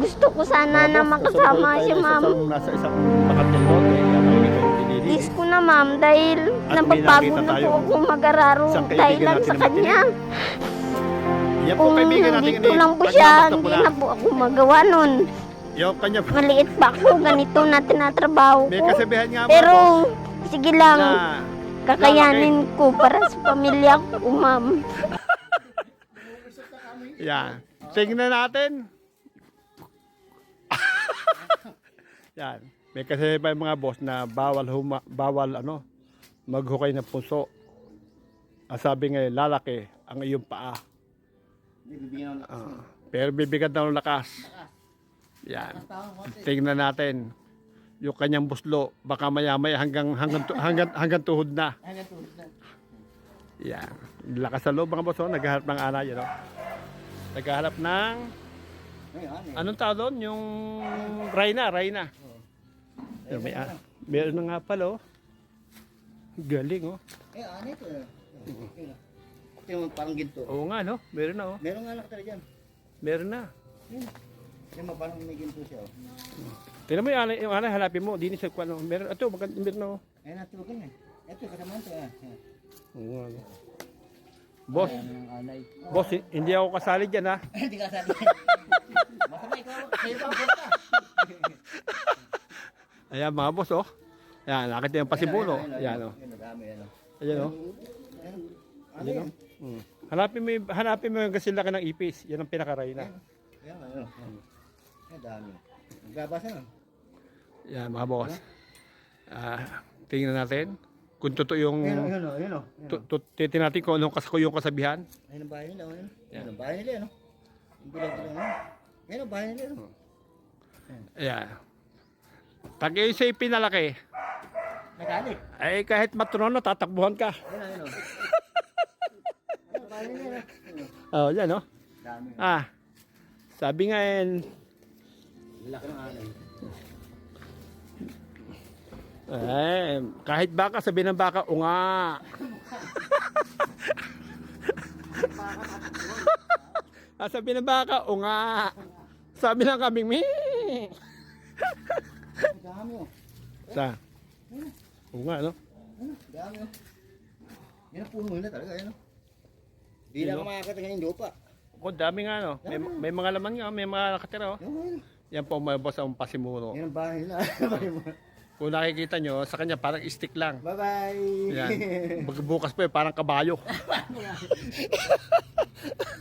Gusto ko sana na makasama si ma'am. Nasa isang yung pinili. Please ko na ma'am dahil At may napapagod nakita na po ako mag-araro Isang kaibigan dahil lang natin sa na kanya. Yan po Kung kaibigan natin dito lang po siya, hindi na po ako magawa nun. Yung kanya po. Maliit pa ako, ganito na tinatrabaho May ko. kasabihan nga po Pero, sige lang, na kakayanin ko para sa pamilya ko, ma'am. Yan. Tingnan natin. Yan. May kasi pa yung mga boss na bawal huma, bawal ano, maghukay ng puso. Ang sabi ngayon, lalaki ang iyong paa. Bibigyan Ah, pero bibigat ng lakas. Yan. Tingnan natin. Yung kanyang buslo, baka maya-maya hanggang hanggang hanggang hanggang tuhod na. Hanggang tulad na. Yan. Lakas sa loob mga boss, oh. naghahanap ng ana, yan, oh. Naghahanap ng. Anong tawag doon? Yung Rayna, Rayna. Yung may, ah, meron na nga pala, oh. Galing, oh. Eh, ano ito? eh. Ito. Yung parang ginto. Oo nga, no? Meron na, oh. Meron nga nakatala dyan. Meron na. Yung mga parang may ginto siya. Oh. Tingnan mo yung ana, yung ana hanapin mo. Di ni sa kwan, oh. Meron, ito, maganda, meron na, oh. Ayun, natugan eh. Ito, kasama ito. Ah. Ah. Oo nga, no? Boss, Ayan boss, hi- hindi ako kasali dyan, ha? Hindi ka sabi. Masama ikaw. Sa'yo punta. Ayan, mga boss, oh. Ayan, nakita yung pasimulo. Ayan, oh. Ayan, ano. Ayan, oh. Ayan. Ayan, yan? oh. Mm. Hanapin mo, yung- hanapin mo yung kasilaki ng ipis. Yan ang pinaka-Rayna. Ayan, ano. Ayan, dami. Nagbabasa na. Yan, mga boss. Ah, tingnan natin kung totoo yung Ayan, ayan, oh, ayan, oh. Ayan, tu- tu- titingnan natin kung anong kas yung kasabihan. oh. Ayan ang bahay nila, oh, ayan. Ayan ang bahay nila, ano. Yung bilang-bilang, ano. Ayan ang bahay nila, ano. Ayan. Pag yung sa'yo pinalaki, Nagalit. ay kahit matrono, tatakbuhan ka. Ayan, ayan, oh. Ano. Oh, yan, oh. Dami. Ah, sabi nga yan, Laki ng alay. eh, kahit baka, sabi ng baka, unga. ah, sabi ng baka, unga. Sabi ng kaming, mi. Dami, oh. Sa, unga, no? Ano? Dami, oh. Yan ang puno nila talaga, ayan, oh. Di lang makakita ngayon lupa. Kung dami nga, no? May, may mga laman nga, may mga nakatira, oh. Yan, ayan. Yan po mga boss ang pasimuro. Yan ang bahay nila. Kung nakikita nyo, sa kanya parang stick lang. Bye-bye. Yan. Bukas pa eh, parang kabayo.